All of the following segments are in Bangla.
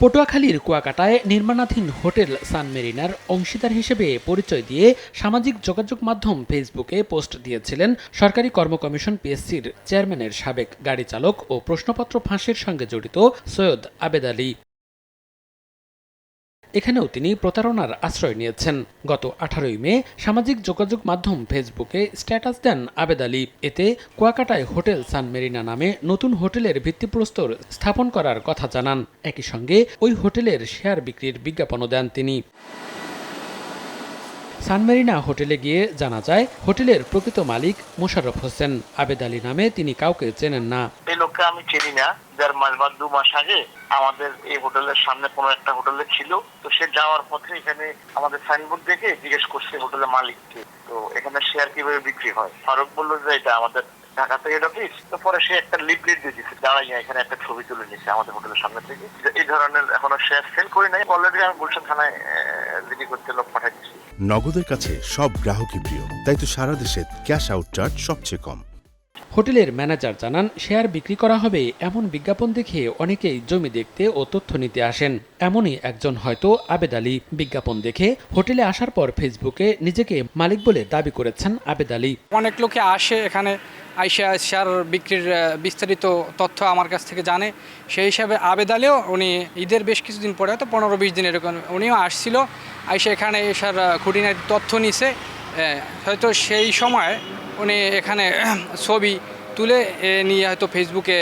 পটুয়াখালীর কুয়াকাটায় নির্মাণাধীন হোটেল সান মেরিনার অংশীদার হিসেবে পরিচয় দিয়ে সামাজিক যোগাযোগ মাধ্যম ফেসবুকে পোস্ট দিয়েছিলেন সরকারি কর্ম কমিশন পিএসসির চেয়ারম্যানের সাবেক গাড়ি চালক ও প্রশ্নপত্র ফাঁসের সঙ্গে জড়িত সৈয়দ আবেদ আলী। এখানেও তিনি প্রতারণার আশ্রয় নিয়েছেন। গত আঠারোই মে সামাজিক যোগাযোগ মাধ্যম ফেসবুকে স্ট্যাটাস দেন আবেদ আলী। এতে কুয়াকাটায় হোটেল সান মেরিনা নামে নতুন হোটেলের ভিত্তিপ্রস্তর স্থাপন করার কথা জানান। একই সঙ্গে ওই হোটেলের শেয়ার বিক্রির বিজ্ঞাপনও দেন তিনি। সানমেরিনা হোটেলে গিয়ে জানা যায়, হোটেলের প্রকৃত মালিক মোশাররফ হোসেন। আবেদ আলী নামে তিনি কাউকে চেনেন না। এই লোককে আমি চিনি না। দেড় মাস বা দু মাস আগে আমাদের এই হোটেলের সামনে কোনো একটা হোটেলে ছিল। তো সে যাওয়ার পথে এখানে আমাদের সাইনবোর্ড দেখে জিজ্ঞেস করছে হোটেলের মালিককে। তো এখানে শেয়ার কীভাবে বিক্রি হয়? ফারুক বলল যে, এটা আমাদের ঢাকাতে হেড অফিস তো পরে সে একটা লিফলেট দিয়ে দিচ্ছে দাঁড়াই এখানে একটা ছবি তুলে নিচ্ছে আমাদের হোটেলের সামনে থেকে। এই ধরনের এখনও শেয়ার সেল করি নাই। অলরেডি আমি গুলশান থানায় জিডি করতে লোক পাঠাই দিচ্ছি নগদের কাছে সব গ্রাহকই প্রিয় তাই তো সারা দেশে ক্যাশ আউট চার্জ সবচেয়ে কম। হোটেলের ম্যানেজার জানান শেয়ার বিক্রি করা হবে এমন বিজ্ঞাপন দেখে অনেকেই জমি দেখতে ও তথ্য নিতে আসেন। এমনই একজন হয়তো আবেদ আলী। বিজ্ঞাপন দেখে হোটেলে আসার পর ফেসবুকে নিজেকে মালিক বলে দাবি করেছেন আবেদ আলী। অনেক লোকে আসে এখানে আইসা শেয়ার বিক্রির বিস্তারিত তথ্য আমার কাছ থেকে জানে। সেই হিসাবে আবেদালেও উনি ঈদের বেশ কিছুদিন পরে, হয়তো পনেরো বিশ দিন এরকম উনিও আসছিল। আইসা এখানে এসার খুঁটিনাটি তথ্য নিছে। হয়তো সেই সময় উনি এখানে ছবি তুলে নিয়ে হয়তো ফেসবুকে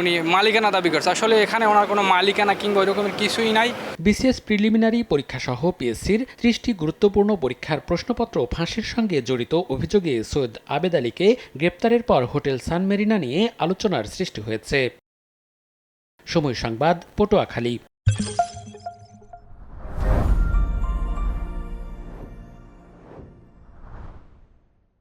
উনি মালিকানা দাবি করছে। আসলে এখানে ওনার কোনো মালিকানা কিংবা ওই কিছুই নাই। বিসিএস প্রিলিমিনারি পরীক্ষা সহ পিএসসির ত্রিশটি গুরুত্বপূর্ণ পরীক্ষার প্রশ্নপত্র ফাঁসির সঙ্গে জড়িত অভিযোগে সৈয়দ আবেদ আলীকে গ্রেপ্তারের পর হোটেল সান মেরিনা নিয়ে আলোচনার সৃষ্টি হয়েছে। সময় সংবাদ, পটুয়াখালী।